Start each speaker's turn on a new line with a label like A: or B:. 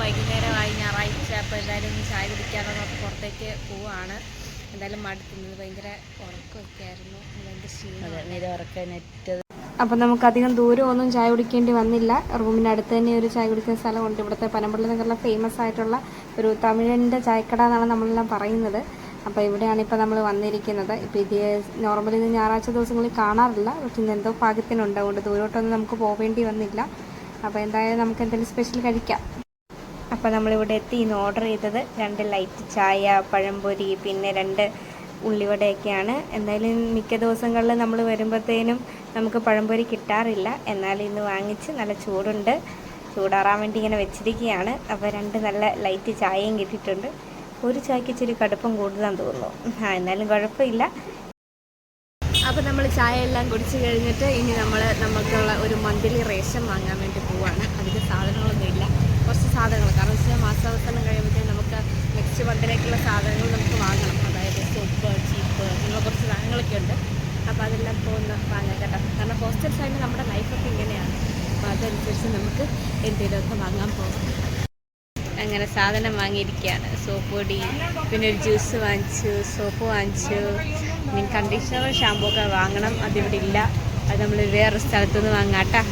A: വൈകുന്നേരമായി ഞായറാഴ്ച അപ്പോൾ എന്തായാലും ഒന്ന് ചായ കുടിക്കാനോ നോക്കി പുറത്തേക്ക് പോവാണ്. എന്തായാലും മടുത്തുന്നത് ഭയങ്കര ഉറക്കമൊക്കെ ആയിരുന്നു. ഭയങ്കര ക്ഷീണം
B: അതെ നിര ഉറക്കാൻ നെറ്റ്
A: അപ്പം നമുക്ക് അധികം ദൂരം ഒന്നും ചായ കുടിക്കേണ്ടി വന്നില്ല. റൂമിന് അടുത്ത് തന്നെ ഒരു ചായ കുടിക്കുന്ന സ്ഥലമുണ്ട്. ഇവിടുത്തെ പനമ്പള്ളി നഗറിലെ ഫേമസ് ആയിട്ടുള്ള ഒരു തമിഴന്റെ ചായക്കട എന്നാണ് നമ്മളെല്ലാം പറയുന്നത്. അപ്പോൾ ഇവിടെയാണ് ഇപ്പോൾ നമ്മൾ വന്നിരിക്കുന്നത്. ഇപ്പോൾ ഇത് നോർമലി ഇത് ഞായറാഴ്ച ദിവസങ്ങളിൽ കാണാറില്ല. പക്ഷെ ഇന്ന് എന്തോ ഭാഗ്യത്തിനുണ്ട്. അതുകൊണ്ട് ദൂരോട്ടൊന്നും നമുക്ക് പോവേണ്ടി വന്നില്ല. അപ്പോൾ എന്തായാലും നമുക്ക് എന്തെങ്കിലും സ്പെഷ്യൽ കഴിക്കാം. അപ്പോൾ നമ്മളിവിടെ എത്തി. ഇന്ന് ഓർഡർ ചെയ്തത് രണ്ട് ലൈറ്റ് ചായ പഴംപൊരി പിന്നെ രണ്ട് ഉള്ളിവടയൊക്കെയാണ്. എന്തായാലും മിക്ക ദിവസങ്ങളിൽ നമ്മൾ വരുമ്പോഴത്തേനും നമുക്ക് പഴംപൊരി കിട്ടാറില്ല. എന്നാലും ഇന്ന് വാങ്ങിച്ച് നല്ല ചൂടുണ്ട്. ചൂടാറാൻ വേണ്ടി ഇങ്ങനെ വെച്ചിരിക്കുകയാണ്. അപ്പോൾ രണ്ട് നല്ല ലൈറ്റ് ചായയും കിട്ടിയിട്ടുണ്ട്. ഒരു ചായക്ക് ഇച്ചിരി കടുപ്പം കൂടുതലാന്ന് തോന്നുന്നു. ആ എന്നാലും കുഴപ്പമില്ല. അപ്പോൾ നമ്മൾ ചായ എല്ലാം കുടിച്ച് കഴിഞ്ഞിട്ട് ഇനി നമ്മൾ നമുക്കുള്ള ഒരു മന്ത്ലി റേഷൻ വാങ്ങാൻ വേണ്ടി പോവാണ്. അതിന് സാധനങ്ങളൊന്നും ഇല്ല. കുറച്ച് സാധനങ്ങൾ കാരണം വെച്ചാൽ മാസാവസാനം കഴിയുമ്പോഴത്തേക്കും നമുക്ക് നെക്സ്റ്റ് മന്തിലേക്കുള്ള സാധനങ്ങൾ നമുക്ക് വാങ്ങണം. അതായത് സോപ്പ് ചീപ്പ് അങ്ങനെ കുറച്ച് സാധനങ്ങളൊക്കെ ഉണ്ട്. അപ്പോൾ അതെല്ലാം പോകുന്ന വാങ്ങാൻ കേട്ടോ. കാരണം ഹോസ്റ്റൽ സൈഡിൽ നമ്മുടെ ലൈഫൊക്കെ ഇങ്ങനെയാണ്. അപ്പോൾ അതനുസരിച്ച് നമുക്ക് എന്തെങ്കിലുമൊക്കെ വാങ്ങാൻ പോകാം അങ്ങനെ സാധനം വാങ്ങിയിരിക്കുകയാണ്. സോപ്പ് പൊടി പിന്നെ ഒരു ജ്യൂസ് വാങ്ങിച്ചു സോപ്പ് വാങ്ങിച്ചു. പിന്നെ കണ്ടീഷണർ ഷാമ്പൂ ഒക്കെ വാങ്ങണം. അതിവിടെ ഇല്ല. അത് നമ്മൾ വേറൊരു സ്ഥലത്തുനിന്ന് വാങ്ങാട്ടാ